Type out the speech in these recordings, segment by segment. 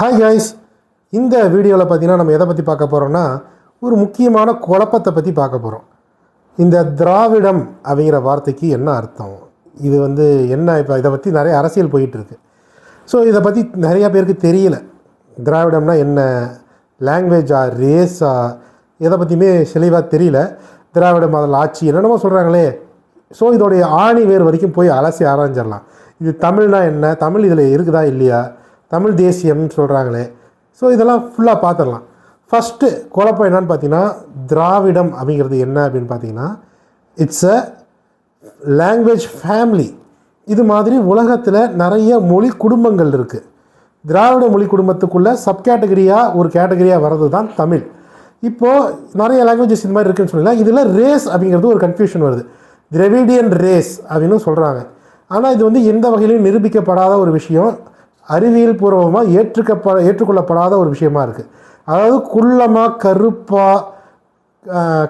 Hi guys இந்த வீடியோவில் பார்த்தீங்கன்னா நம்ம எதை பற்றி பார்க்க போகிறோம்னா ஒரு முக்கியமான குழப்பத்தை பற்றி பார்க்க போகிறோம் இந்த திராவிடம் அப்படிங்கிற வார்த்தைக்கு என்ன அர்த்தம்? இது வந்து என்ன இப்போ இதை பற்றி நிறைய அரசியல் போயிட்டுருக்கு ஸோ இதை பற்றி நிறைய பேருக்கு தெரியல. திராவிடம்னா என்ன? லாங்குவேஜா ரேஸா எதை பற்றியுமே தெளிவாக தெரியல. திராவிட மாடல் ஆட்சி என்னென்னமோ சொல்கிறாங்களே ஸோ இதோடைய ஆணி வேர் வரைக்கும் போய் அலசி ஆராய்ஞ்சிடலாம். இது தமிழ்னா என்ன? தமிழ் இதில் இருக்குதா இல்லையா? தமிழ் தேசியம்னு சொல்கிறாங்களே ஸோ இதெல்லாம் ஃபுல்லாக பார்த்துடலாம் ஃபஸ்ட்டு குழப்பம் என்னன்னு பார்த்தீங்கன்னா திராவிடம் அப்படிங்கிறது என்ன அப்படின்னு பார்த்தீங்கன்னா இட்ஸ் அ லாங்குவேஜ் ஃபேமிலி இது மாதிரி உலகத்தில் நிறைய மொழி குடும்பங்கள் இருக்குது திராவிட மொழி குடும்பத்துக்குள்ளே சப்கேட்டகரியாக ஒரு கேட்டகரியாக வர்றது தான் தமிழ். இப்போது நிறைய லாங்குவேஜஸ் இந்த மாதிரி இருக்குன்னு சொல்லலாம் இதில் ரேஸ் அப்படிங்கிறது ஒரு கன்ஃபியூஷன் வருது. திரவிடியன் ரேஸ் அப்படின்னு சொல்கிறாங்க ஆனால் இது வந்து எந்த வகையிலும் நிரூபிக்கப்படாத ஒரு விஷயம். அறிவியல் பூர்வமாக ஏற்றுக்கப்ப ஏற்றுக்கொள்ளப்படாத ஒரு விஷயமா இருக்குது அதாவது குள்ளமாக கருப்பாக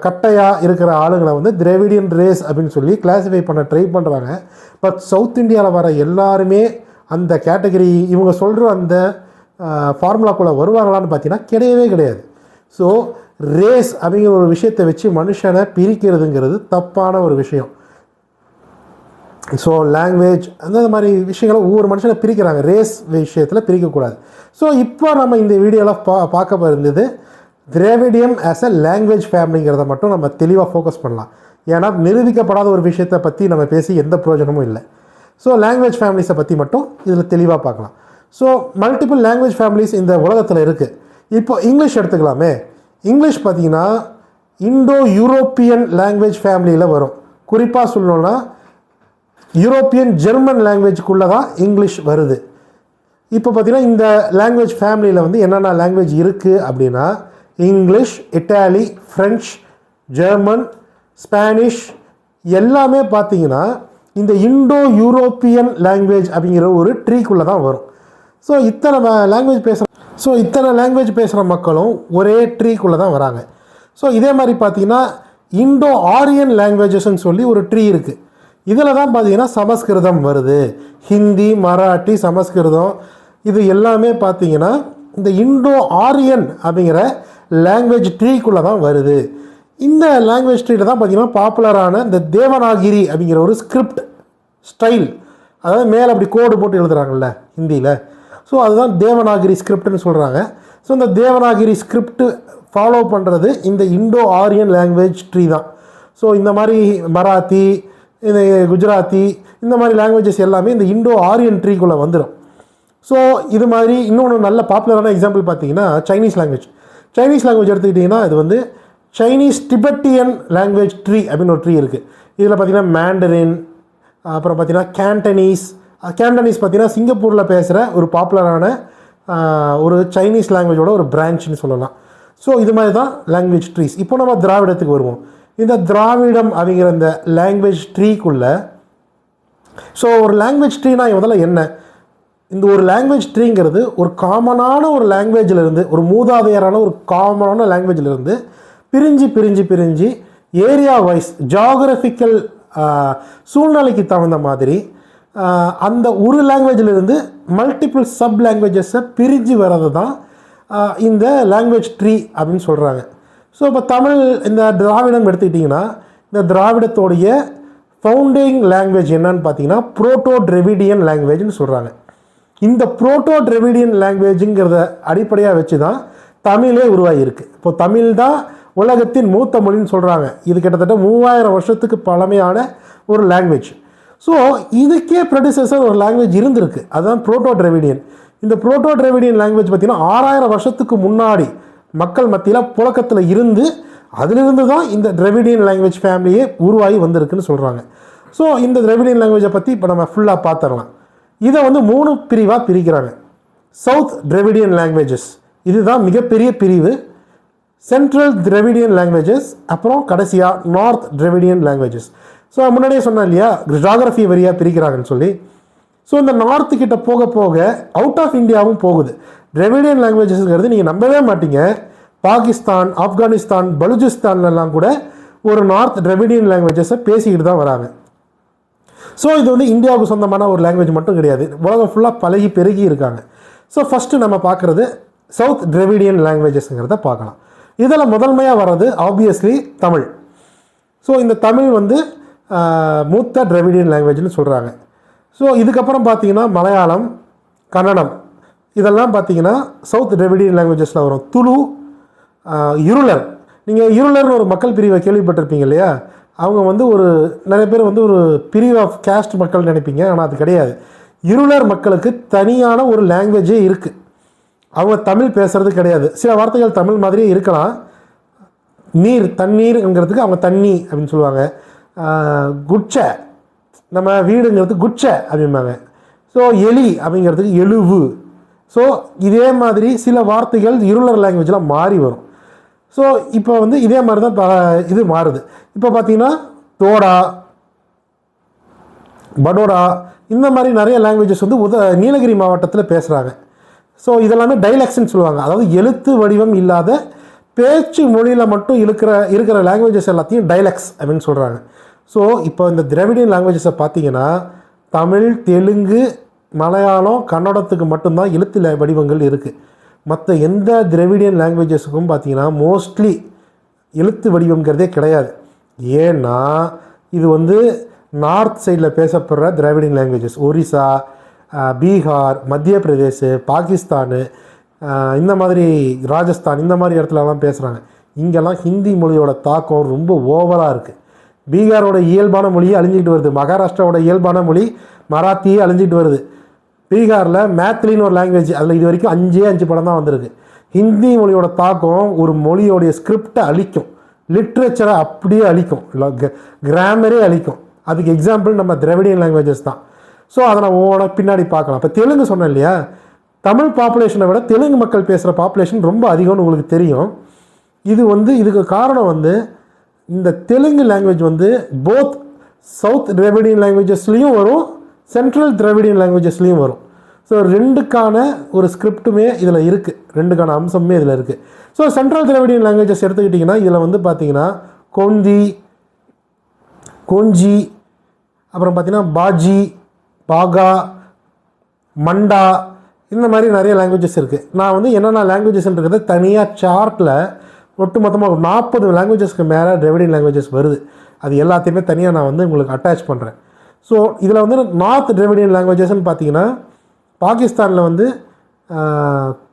கட்டையாக இருக்கிற ஆளுங்களை வந்து திராவிடியன் ரேஸ் அப்படின்னு சொல்லி கிளாஸிஃபை பண்ண ட்ரை பண்ணுறாங்க பட் சவுத் இந்தியாவில் வர எல்லாருமே அந்த கேட்டகரி இவங்க சொல்கிற அந்த ஃபார்முலாக்குள்ளே வருவாங்களான்னு பார்த்தீங்கன்னா கிடையவே கிடையாது. ஸோ ரேஸ் அப்படிங்கிற ஒரு விஷயத்தை வச்சு மனுஷனை பிரிக்கிறதுங்கிறது தப்பான ஒரு விஷயம். ஸோ லாங்குவேஜ் அந்த மாதிரி விஷயங்களை ஒவ்வொரு மனுஷனை பிரிக்கிறாங்க. ரேஸ் விஷயத்தில் பிரிக்கக்கூடாது. ஸோ இப்போ நம்ம இந்த வீடியோவில் பா பார்க்க இருந்தது திராவிடியம் ஆஸ் அ லாங்குவேஜ் ஃபேமிலிங்கிறத மட்டும் நம்ம தெளிவாக ஃபோக்கஸ் பண்ணலாம். ஏன்னா நிரூபிக்கப்படாத ஒரு விஷயத்தை பற்றி நம்ம பேசி எந்த பிரயோஜனமும் இல்லை. ஸோ லாங்குவேஜ் ஃபேமிலிஸை பற்றி மட்டும் இதில் தெளிவாக பார்க்கலாம். ஸோ மல்டிபிள் லாங்குவேஜ் ஃபேமிலிஸ் இந்த உலகத்தில் இருக்குது இப்போ இங்கிலீஷ் எடுத்துக்கலாமே. இங்கிலீஷ் பார்த்திங்கன்னா இண்டோ யூரோப்பியன் லாங்குவேஜ் ஃபேமிலியில் வரும். குறிப்பாக சொல்லணுன்னா யூரோப்பியன் ஜெர்மன் லாங்குவேஜ்க்குள்ளே தான் இங்கிலீஷ் வருது. இப்போ பார்த்திங்கன்னா இந்த லாங்குவேஜ் ஃபேமிலியில் வந்து என்னென்ன லாங்குவேஜ் இருக்குது அப்படின்னா English Italy French German Spanish எல்லாமே பார்த்தீங்கன்னா இந்த இண்டோ யூரோப்பியன் லாங்குவேஜ் அப்படிங்கிற ஒரு ட்ரீக்குள்ளே தான் வரும். ஸோ இத்தனை லாங்குவேஜ் பேசுகிற ஸோ இத்தனை லாங்குவேஜ் பேசுகிற மக்களும் ஒரே ட்ரீக்குள்ளே தான் வராங்க. ஸோ இதே மாதிரி பார்த்தீங்கன்னா இண்டோ ஆரியன் லாங்குவேஜஸ்ன்னு சொல்லி ஒரு ட்ரீ இருக்குது இதில் தான் பார்த்தீங்கன்னா சமஸ்கிருதம் வருது. ஹிந்தி மராட்டி சமஸ்கிருதம் இது எல்லாமே பார்த்தீங்கன்னா இந்த இண்டோ ஆரியன் அப்படிங்கிற லாங்குவேஜ் ட்ரீக்குள்ளே தான் வருது. இந்த லாங்குவேஜ் ட்ரீயில் தான் பார்த்தீங்கன்னா பாப்புலரான இந்த தேவநாகிரி அப்படிங்கிற ஒரு ஸ்கிரிப்ட் ஸ்டைல் அதாவது மேலே அப்படி கோடு போட்டு எழுதுகிறாங்கல்ல ஹிந்தியில். ஸோ அதுதான் தேவநாகிரி ஸ்கிரிப்ட்னு சொல்கிறாங்க ஸோ இந்த தேவநாகிரி ஸ்கிரிப்ட் ஃபாலோ பண்ணுறது இந்த இண்டோ ஆரியன் லாங்குவேஜ் ட்ரீ தான் ஸோ இந்த மாதிரி மராத்தி இந்த குஜராத்தி இந்த மாதிரி லாங்குவேஜஸ் எல்லாமே இந்த இண்டோ ஆரியன் ட்ரீக்குள்ளே வந்துடும் ஸோ இது மாதிரி இன்னொன்று நல்ல பாப்புலரான எக்ஸாம்பிள் பார்த்தீங்கன்னா சைனீஸ் லாங்குவேஜ் சைனீஸ் லாங்குவேஜ் எடுத்துக்கிட்டிங்கன்னா இது வந்து சைனீஸ் டிபெட்டியன் லாங்குவேஜ் ட்ரீ அப்படின்னு ஒரு ட்ரீ இருக்குது இதில் பார்த்தீங்கன்னா மேண்டரின் அப்புறம் பார்த்தீங்கன்னா கேண்டனீஸ் கேண்டனீஸ் பார்த்தீங்கன்னா சிங்கப்பூரில் பேசுகிற ஒரு பாப்புலரான ஒரு சைனீஸ் லாங்குவேஜோட ஒரு பிரான்ச்னு சொல்லலாம். ஸோ இது மாதிரி தான் லாங்குவேஜ் ட்ரீஸ் இப்போ நம்ம திராவிடத்துக்கு வருவோம். இந்த திராவிடம் அப்படிங்கிற இந்த லாங்குவேஜ் ட்ரீக்குள்ளே ஸோ ஒரு லாங்குவேஜ் ட்ரீனா முதல்ல என்ன? இந்த ஒரு லாங்குவேஜ் ட்ரீங்கிறது ஒரு காமனான ஒரு லாங்குவேஜிலிருந்து ஒரு மூதாதையரான ஒரு காமனான லாங்குவேஜிலிருந்து பிரிஞ்சு பிரிஞ்சு பிரிஞ்சு ஏரியா வைஸ் ஜாகிரபிக்கல் சூழ்நிலைக்கு தகுந்த மாதிரி அந்த ஒரு லாங்குவேஜிலிருந்து மல்டிபிள் சப் லாங்குவேஜஸை பிரிஞ்சு வர்றது தான் இந்த லாங்குவேஜ் ட்ரீ அப்படின்னு சொல்கிறாங்க ஸோ இப்போ தமிழ் இந்த திராவிடம் எடுத்துக்கிட்டிங்கன்னா இந்த திராவிடத்தோடைய ஃபவுண்டிங் லாங்குவேஜ் என்னன்னு பார்த்தீங்கன்னா ப்ரோட்டோ ட்ரெவிடியன் லாங்குவேஜ்னு சொல்கிறாங்க இந்த ப்ரோட்டோ ட்ரெவிடியன் லாங்குவேஜுங்கிறத அடிப்படையாக வச்சு தான் தமிழே உருவாகியிருக்கு. இப்போ தமிழ் தான் உலகத்தின் மூத்த மொழின்னு சொல்கிறாங்க இது கிட்டத்தட்ட மூவாயிரம் வருஷத்துக்கு பழமையான ஒரு லாங்குவேஜ் ஸோ இதுக்கே ப்ரொடியூசர்ஸர் ஒரு லாங்குவேஜ் இருந்திருக்கு. அதுதான் ப்ரோட்டோ ட்ரெவிடியன் இந்த ப்ரோட்டோ ட்ரெவிடியன் லாங்குவேஜ் பார்த்திங்கன்னா ஆறாயிரம் வருஷத்துக்கு முன்னாடி மக்கள் மத்தியில் புழக்கத்தில் இருந்து அதிலிருந்து தான் இந்த திரவிடியன் லாங்குவேஜ் ஃபேமிலியே உருவாகி வந்திருக்குன்னு சொல்கிறாங்க ஸோ இந்த திரவிடியன் லாங்குவேஜை பற்றி இப்போ நம்ம ஃபுல்லாக பார்த்துடலாம் இதை வந்து மூணு பிரிவாக பிரிக்கிறாங்க. சவுத் திரவிடியன் லாங்குவேஜஸ் இதுதான் மிகப்பெரிய பிரிவு. சென்ட்ரல் திரவிடியன் லாங்குவேஜஸ் அப்புறம் கடைசியாக நார்த் திரவிடியன் லாங்குவேஜஸ் ஸோ முன்னாடியே சொன்னேன் இல்லையா? ஜாகிரஃபி வரியாக பிரிக்கிறாங்கன்னு சொல்லி. ஸோ இந்த நார்த்து கிட்ட போக போக அவுட் ஆஃப் இந்தியாவும் போகுது. திராவிடியன் லாங்குவேஜஸ்ங்கிறது நீங்கள் நம்பவே மாட்டீங்க. பாகிஸ்தான் ஆப்கானிஸ்தான் பலுச்சிஸ்தான்லாம் கூட ஒரு நார்த் திராவிடியன் லாங்குவேஜஸை பேசிக்கிட்டு தான் வராங்க. ஸோ இது வந்து இந்தியாவுக்கு சொந்தமான ஒரு லாங்குவேஜ் மட்டும் கிடையாது. உலகம் ஃபுல்லாக பழகி பெருகி இருக்காங்க. ஸோ ஃபஸ்ட்டு நம்ம பார்க்குறது சவுத் திராவிடியன் லாங்குவேஜஸ்ங்கிறத பார்க்கலாம். இதில் முதன்மையாக வர்றது ஆப்வியஸ்லி தமிழ். ஸோ இந்த தமிழ் வந்து மூத்த திராவிடியன் லாங்குவேஜ்னு சொல்கிறாங்க ஸோ இதுக்கப்புறம் பார்த்தீங்கன்னா மலையாளம் கன்னடம் இதெல்லாம் பார்த்தீங்கன்னா சவுத் திராவிடியன் லாங்குவேஜஸில் வரும். துளு இருளர். நீங்கள் இருளர்னு ஒரு மக்கள் பிரிவை கேள்விப்பட்டிருப்பீங்க இல்லையா? அவங்க வந்து ஒரு நிறைய பேர் வந்து ஒரு பிரிவு ஆஃப் கேஸ்ட் மக்கள் நினைப்பீங்க ஆனால் அது கிடையாது. இருளர் மக்களுக்கு தனியான ஒரு லாங்குவேஜே இருக்குது அவங்க தமிழ் பேசுறது கிடையாது. சில வார்த்தைகள் தமிழ் மாதிரியே இருக்கலாம். நீர் தண்ணீருங்கிறதுக்கு அவங்க தண்ணி அப்படின்னு சொல்லுவாங்க. ஆஹ் குட்சை. நம்ம வீடுங்கிறது குட்சை அப்படிம்பாங்க. ஸோ எலி அப்படிங்கிறதுக்கு எழுவு. ஸோ இதே மாதிரி சில வார்த்தைகள் இருளர் லாங்குவேஜில் மாறி வரும். ஸோ இப்போ வந்து இதே மாதிரி தான் ப- இது மாறுது. இப்போ பார்த்தீங்கன்னா தோடா படோடா இந்த மாதிரி நிறைய லாங்குவேஜஸ் வந்து உத நீலகிரி மாவட்டத்தில் பேசுகிறாங்க ஸோ இதெல்லாமே டைலக்ஸ்ன்னு சொல்லுவாங்க. அதாவது எழுத்து வடிவம் இல்லாத பேச்சு மொழியில் மட்டும் இருக்கிற இருக்கிற லாங்குவேஜஸ் எல்லாத்தையும் டைலக்ஸ் அப்படின்னு சொல்கிறாங்க ஸோ இப்போ இந்த திராவிடியன் லாங்குவேஜஸை பார்த்தீங்கன்னா தமிழ் தெலுங்கு மலையாளம் கன்னடத்துக்கு மட்டும்தான் எழுத்து வடிவங்கள் இருக்குது மற்ற எந்த திராவிடியன் லாங்குவேஜஸுக்கும் பார்த்தீங்கன்னா மோஸ்ட்லி எழுத்து வடிவங்கிறதே கிடையாது. ஏன்னா இது வந்து நார்த் சைடில் பேசப்படுற திராவிடியன் லாங்குவேஜஸ் ஒரிசா பீகார் மத்திய பிரதேஷ் பாகிஸ்தானு இந்த மாதிரி ராஜஸ்தான் இந்த மாதிரி இடத்துலலாம் பேசுகிறாங்க இங்கெல்லாம் ஹிந்தி மொழியோட தாக்கம் ரொம்ப ஓவராக இருக்குது பீகாரோட இயல்பான மொழியே அழிஞ்சிக்கிட்டு வருது. மகாராஷ்டிராவோட இயல்பான மொழி மராத்தியே அழிஞ்சிக்கிட்டு வருது. பீகாரில் மேத்லின்னு ஒரு லாங்குவேஜ் அதில் இது வரைக்கும் அஞ்சே அஞ்சு படம் தான் வந்திருக்கு. ஹிந்தி மொழியோட தாக்கம் ஒரு மொழியோடைய ஸ்கிரிப்டை அழிக்கும். லிட்ரேச்சரை அப்படியே அழிக்கும். கிராமரே அழிக்கும். அதுக்கு எக்ஸாம்பிள் நம்ம திராவிடியன் லாங்குவேஜஸ் தான். ஸோ அதை நான் ஒவ்வொன்றா பின்னாடி பார்க்கலாம். இப்போ தெலுங்கு சொன்னேன் இல்லையா? தமிழ் பாப்புலேஷனை விட தெலுங்கு மக்கள் பேசுகிற பாப்புலேஷன் ரொம்ப அதிகம்னு உங்களுக்கு தெரியும். இது வந்து இதுக்கு காரணம் வந்து இந்த தெலுங்கு லாங்குவேஜ் வந்து போத் சவுத் திராவிடியன் லாங்குவேஜஸ்லேயும் வரும் சென்ட்ரல் திராவிடியன் லாங்குவேஜஸ்லேயும் வரும். ஸோ ரெண்டுக்கான ஒரு ஸ்கிரிப்ட்டுமே இதில் இருக்குது ரெண்டுக்கான அம்சமே இதில் இருக்குது ஸோ சென்ட்ரல் திராவிடியன் லாங்குவேஜஸ் எடுத்துக்கிட்டிங்கன்னா இதில் வந்து பார்த்தீங்கன்னா கொந்தி கொஞ்சி அப்புறம் பார்த்தீங்கன்னா பாஜி பாகா மண்டா இந்த மாதிரி நிறைய லாங்குவேஜஸ் இருக்குது நான் வந்து என்னென்ன லாங்குவேஜஸ்ன்றது தனியாக சார்ட்டில் ஒட்டுமொத்தமாக ஒரு நாற்பது லாங்குவேஜஸ்க்கு மேலே டிரைவிடிங் லாங்குவேஜஸ் வருது. அது எல்லாத்தையுமே தனியாக நான் வந்து உங்களுக்கு அட்டாச் பண்ணுறேன் ஸோ இதில் வந்து நார்த் டிரைவிடியன் லாங்குவேஜஸ்ன்னு பார்த்தீங்கன்னா பாகிஸ்தானில் வந்து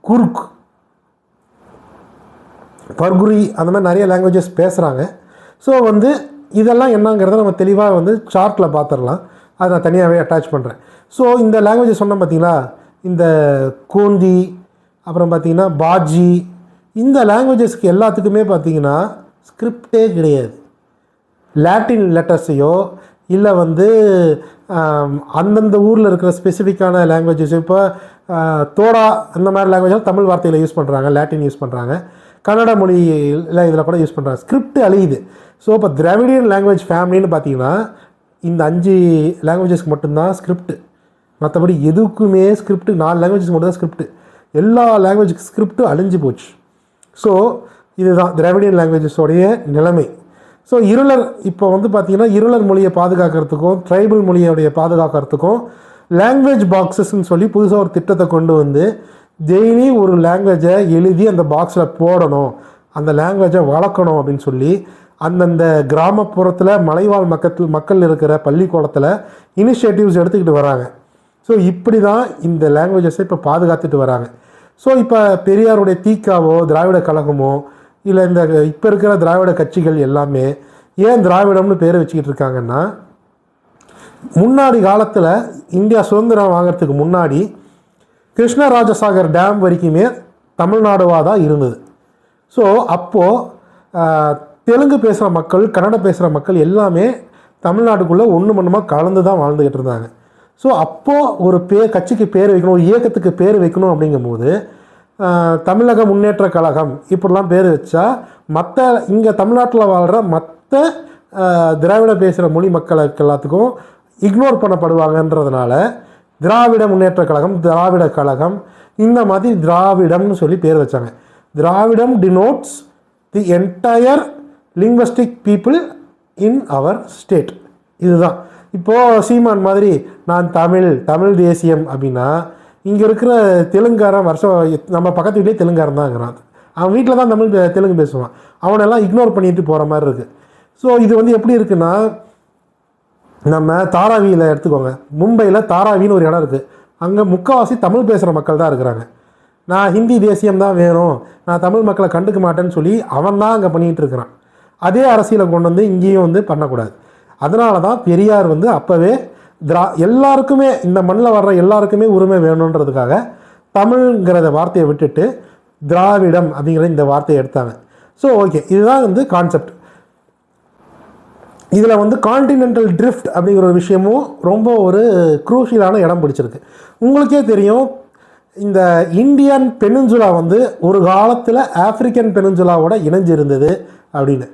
குர்க் பர்குரி அந்த மாதிரி நிறைய லாங்குவேஜஸ் பேசுகிறாங்க ஸோ வந்து இதெல்லாம் என்னங்கிறத நம்ம தெளிவாக வந்து சார்ட்டில் பார்த்துடலாம் அதை நான் தனியாகவே அட்டாச் பண்ணுறேன் ஸோ இந்த லாங்குவேஜ் சொன்னோம் பார்த்தீங்களா இந்த கோந்தி அப்புறம் பார்த்தீங்கன்னா பாஜி இந்த லாங்குவேஜஸ்க்கு எல்லாத்துக்குமே பார்த்தீங்கன்னா ஸ்கிரிப்டே கிடையாது. லாட்டின் லெட்டர்ஸையோ இல்லை வந்து அந்தந்த ஊரில் இருக்கிற ஸ்பெசிஃபிக்கான லாங்குவேஜஸ் இப்போ தோடா அந்த மாதிரி லாங்குவேஜ் தமிழ் வார்த்தையில் யூஸ் பண்ணுறாங்க லாட்டின் யூஸ் பண்ணுறாங்க கன்னட மொழியில் இதில் கூட யூஸ் பண்ணுறாங்க ஸ்கிரிப்ட் அழியுது. ஸோ இப்போ திராவிடியன் லாங்குவேஜ் ஃபேமிலின்னு பார்த்தீங்கன்னா இந்த அஞ்சு லாங்குவேஜஸ்க்கு மட்டும்தான் ஸ்கிரிப்ட் மற்றபடி எதுக்குமே ஸ்கிரிப்ட் நாலு லாங்குவேஜஸ்க்கு மட்டும் தான் ஸ்கிரிப்ட் எல்லா லாங்குவேஜுக்கு ஸ்கிரிப்டும் அழிஞ்சு போச்சு. ஸோ இதுதான் திராவிடியன் லாங்குவேஜஸோடைய நிலைமை. ஸோ இருளர் இப்போ வந்து பார்த்தீங்கன்னா இருளர் மொழியை பாதுகாக்கிறதுக்கும் ட்ரைபல் மொழியோடைய பாதுகாக்கிறதுக்கும் லாங்குவேஜ் பாக்ஸஸ்ன்னு சொல்லி புதுசாக ஒரு திட்டத்தை கொண்டு வந்து டெய்லி ஒரு லாங்குவேஜை எழுதி அந்த பாக்ஸில் போடணும். அந்த லாங்குவேஜை வளர்க்கணும் அப்படின்னு சொல்லி அந்தந்த கிராமப்புறத்தில் மலைவாழ் மக்கள் மக்கள் இருக்கிற பள்ளிக்கூடத்தில் இனிஷியேட்டிவ்ஸ் எடுத்துக்கிட்டு வராங்க. ஸோ இப்படி தான் இந்த லாங்குவேஜஸை இப்போ பாதுகாத்துட்டு வராங்க. ஸோ இப்போ பெரியாருடைய தீக்காவோ திராவிட கழகமோ இல்லை இந்த இப்போ இருக்கிற திராவிட கட்சிகள் எல்லாமே ஏன் திராவிடம்னு பேர் வச்சுக்கிட்டு இருக்காங்கன்னா முன்னாடி காலத்தில் இந்தியா சுதந்திரம் வாங்கிறதுக்கு முன்னாடி கிருஷ்ணராஜசாகர் டேம் வரைக்குமே தமிழ்நாடுவாக தான் இருந்தது. ஸோ அப்போது தெலுங்கு பேசுகிற மக்கள் கன்னடம் பேசுகிற மக்கள் எல்லாமே தமிழ்நாட்டுக்குள்ளே ஒன்று மண்ணுமாக கலந்து தான் வாழ்ந்துக்கிட்டு இருந்தாங்க. ஸோ அப்போது ஒரு பே கட்சிக்கு பேர் வைக்கணும் ஒரு இயக்கத்துக்கு பேர் வைக்கணும் அப்படிங்கும்போது தமிழக முன்னேற்ற கழகம் இப்படிலாம் பேர் வச்சா மற்ற இங்கே தமிழ்நாட்டில் வாழ்கிற மற்ற திராவிட பேசுகிற மொழி மக்களுக்கு எல்லாத்துக்கும் இக்னோர் பண்ணப்படுவாங்கன்றதுனால திராவிட முன்னேற்ற கழகம் திராவிட கழகம் இந்த மாதிரி திராவிடம்னு சொல்லி பேர் வச்சாங்க. Dravidam denotes the entire linguistic people in our state இதுதான். இப்போது சீமான் மாதிரி நான் தமிழ் தமிழ் தேசியம் அப்படின்னா இங்கே இருக்கிற தெலுங்காரன் வருஷம் நம்ம பக்கத்து வீட்லேயே தெலுங்காரன் தான் இருக்கிறான். அவன் வீட்டில் தான் தமிழ் பே- தெலுங்கு பேசுவான். அவனெல்லாம் இக்னோர் பண்ணிட்டு போகிற மாதிரி இருக்குது ஸோ இது வந்து எப்படி இருக்குன்னா நம்ம தாராவியில் எடுத்துக்கோங்க. மும்பையில் தாராவின்னு ஒரு இடம் இருக்குது அங்கே முக்கால்வாசி தமிழ் பேசுகிற மக்கள் தான் இருக்கிறாங்க. நான் ஹிந்தி தேசியம் தான் வேணும். நான் தமிழ் மக்களை கண்டுக்க மாட்டேன்னு சொல்லி அவன் தான் அங்கே பண்ணிகிட்டு இருக்கிறான். அதே அரசியலை கொண்டு வந்து இங்கேயும் வந்து பண்ணக்கூடாது. அதனால தான் பெரியார் வந்து அப்போவே திரா எல்லாருக்குமே இந்த மண்ணில் வர்ற எல்லாருக்குமே உரிமை வேணுன்றதுக்காக தமிழ்ங்கிறத வார்த்தையை விட்டுட்டு திராவிடம் அப்படிங்கிற இந்த வார்த்தையை எடுத்தாங்க. ஸோ ஓகே இதுதான் வந்து கான்செப்ட் இதில் வந்து கான்டினென்டல் ட்ரிஃப்ட் அப்படிங்கிற ஒரு விஷயமும் ரொம்ப ஒரு குரூஷியலான இடம் பிடிச்சிருக்கு. உங்களுக்கே தெரியும் இந்த இந்தியன் பெனின்சுலா வந்து ஒரு காலத்தில் ஆப்பிரிக்கன் பெனின்சுலாவோட இணைஞ்சிருந்தது அப்படின்னு.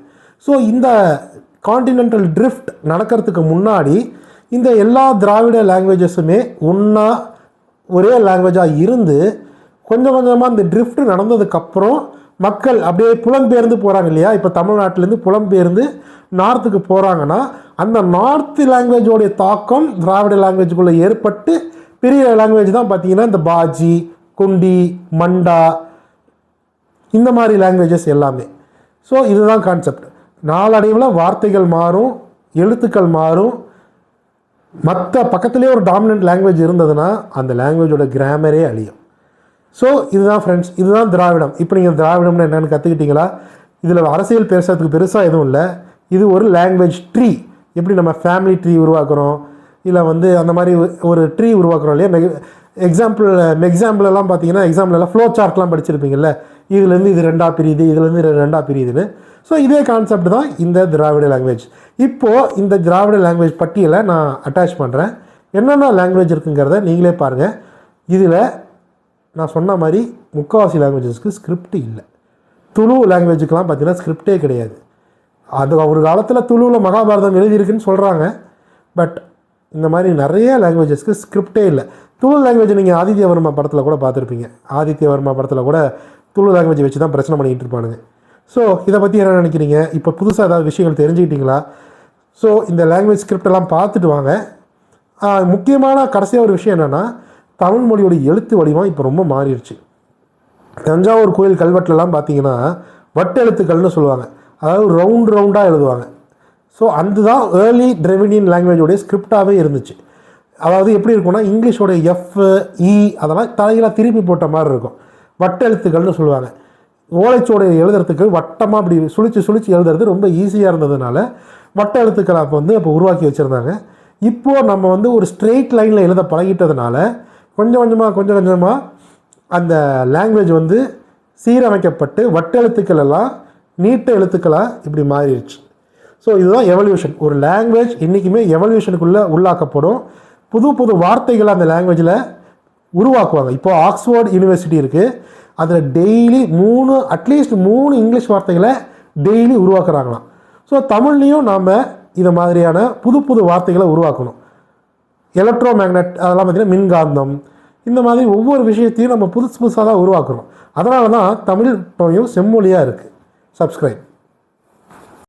ஸோ இந்த கான்டினென்டல் ட்ரிஃப்ட் நடக்கிறதுக்கு முன்னாடி இந்த எல்லா திராவிட லாங்குவேஜஸுமே ஒன்றா ஒரே லாங்குவேஜாக இருந்து கொஞ்சம் கொஞ்சமாக இந்த ட்ரிஃப்ட் நடந்ததுக்கப்புறம் மக்கள் அப்படியே புலம்பெயர்ந்து போகிறாங்க இல்லையா? இப்போ தமிழ்நாட்டிலேருந்து புலம்பெயர்ந்து நார்த்துக்கு போகிறாங்கன்னா அந்த நார்த் லாங்குவேஜோடைய தாக்கம் திராவிட லாங்குவேஜுக்குள்ளே ஏற்பட்டு பெரிய லாங்குவேஜ் தான் பார்த்தீங்கன்னா இந்த பாஜி குண்டி மண்டா இந்த மாதிரி லாங்குவேஜஸ் எல்லாமே. ஸோ இதுதான் கான்செப்ட் நாளடைவில் வார்த்தைகள் மாறும் எழுத்துக்கள் மாறும் மற்ற பக்கத்துலேயே ஒரு டாமினன்ட் லாங்குவேஜ் இருந்ததுன்னா அந்த லாங்குவேஜோட கிராமரே அழியும். ஸோ இதுதான் ஃப்ரெண்ட்ஸ் இதுதான் திராவிடம். இப்போ நீங்கள் திராவிடம்னு என்னென்னு கற்றுக்கிட்டீங்களா இதில் அரசியல் பேசுறதுக்கு பெருசாக எதுவும் இல்லை. இது ஒரு லாங்குவேஜ் ட்ரீ எப்படி நம்ம ஃபேமிலி ட்ரீ உருவாக்குறோம்? இல்லை வந்து அந்த மாதிரி ஒரு- ட்ரீ உருவாக்குறோம் இல்லையா? மெக எக்ஸாம்பிள் எக்ஸாம்பிளெல்லாம் பார்த்தீங்கன்னா எக்ஸாம்பிள் எல்லாம் ஃப்ளோ சார்ட்லாம் படிச்சிருப்பீங்கல்ல? இதுலேருந்து இது ரெண்டாக பிரியுது இதுலேருந்து ரெண்டாக பிரியுதுன்னு. ஸோ இதே கான்செப்ட் தான் இந்த திராவிட லாங்குவேஜ் இப்போது இந்த திராவிட லாங்குவேஜ் பட்டியலை நான் அட்டாச் பண்ணுறேன் என்னென்ன லாங்குவேஜ் இருக்குங்கிறத நீங்களே பாருங்கள் இதில் நான் சொன்ன மாதிரி முக்கால்வாசி லாங்குவேஜஸ்க்கு ஸ்கிரிப்ட் இல்லை. துளு லாங்குவேஜுக்கெலாம் பார்த்தீங்கன்னா ஸ்கிரிப்டே கிடையாது. அது ஒரு காலத்தில் துளுவில் மகாபாரதம் எழுதியிருக்குன்னு சொல்கிறாங்க பட் இந்த மாதிரி நிறைய லாங்குவேஜஸ்க்கு ஸ்கிரிப்டே இல்லை. துளு லாங்குவேஜ் நீங்கள் ஆதித்யவர்மா படத்தில் கூட பார்த்துருப்பீங்க. ஆதித்யவர்மா படத்தில் கூட துளு லாங்குவேஜ் வச்சு தான் பிரச்சனை பண்ணிக்கிட்டு இருப்பானுங்க. ஸோ இதை பற்றி என்ன நினைக்கிறீங்க? இப்போ புதுசாக ஏதாவது விஷயங்கள் தெரிஞ்சுக்கிட்டீங்களா? ஸோ இந்த லாங்குவேஜ் ஸ்கிரிப்ட் எல்லாம் பார்த்துட்டு வாங்க. முக்கியமான கடைசியாக ஒரு விஷயம் என்னென்னா தமிழ் மொழியோட எழுத்து வடிவம் இப்போ ரொம்ப மாறிடுச்சு. தஞ்சாவூர் கோயில் கல்வெட்டுலலாம் பார்த்தீங்கன்னா வட்டெழுத்துக்கள்னு சொல்லுவாங்க. அதாவது ரவுண்ட் ரவுண்டாக எழுதுவாங்க. ஸோ அதுதான் ஏர்லி டிரெவினியன் லாங்குவேஜோடைய ஸ்கிரிப்டாகவே இருந்துச்சு. அதாவது எப்படி இருக்கும்னா இங்கிலீஷோட எஃப் இ e அதெல்லாம் தலைகளாக திருப்பி போட்ட மாதிரி இருக்கும். வட்டெழுத்துக்கள்னு சொல்லுவாங்க. ஓலைச்சுவடை எழுதுறதுக்கு வட்டமாக அப்படி சுழிச்சு சுழிச்சு எழுதுறது ரொம்ப ஈஸியாக இருந்ததுனால வட்ட எழுத்துக்களை அப்போ வந்து அப்போ உருவாக்கி வச்சுருந்தாங்க. இப்போது நம்ம வந்து ஒரு ஸ்ட்ரெயிட் லைனில் எழுத பழகிட்டதுனால கொஞ்சம் கொஞ்சமாக கொஞ்சம் கொஞ்சமாக அந்த லாங்குவேஜ் வந்து சீரமைக்கப்பட்டு வட்ட எழுத்துக்கள் எல்லாம் நீட்ட எழுத்துக்களாக இப்படி மாறிடுச்சு. ஸோ இதுதான் எவல்யூஷன் ஒரு லாங்குவேஜ் என்றைக்குமே எவல்யூஷனுக்குள்ளே உள்ளாக்கப்படும். புது புது வார்த்தைகளை அந்த லாங்குவேஜில் உருவாக்குவாங்க. இப்போ ஆக்ஸ்ஃபோர்ட் யூனிவர்சிட்டி இருக்குது அதில் டெய்லி மூணு அட்லீஸ்ட் மூணு இங்கிலீஷ் வார்த்தைகளை டெய்லி உருவாக்குறாங்களாம். ஸோ தமிழ்லேயும் நாம் இதை மாதிரியான புது புது வார்த்தைகளை உருவாக்கணும். எலக்ட்ரோ மேக்னெட் அதெல்லாம் பார்த்திங்கன்னா மின்காந்தம் இந்த மாதிரி ஒவ்வொரு விஷயத்தையும் நம்ம புதுசு புதுசாக தான் உருவாக்குறோம் அதனால தான் தமிழ் செம்மொழியாக இருக்குது சப்ஸ்கிரைப்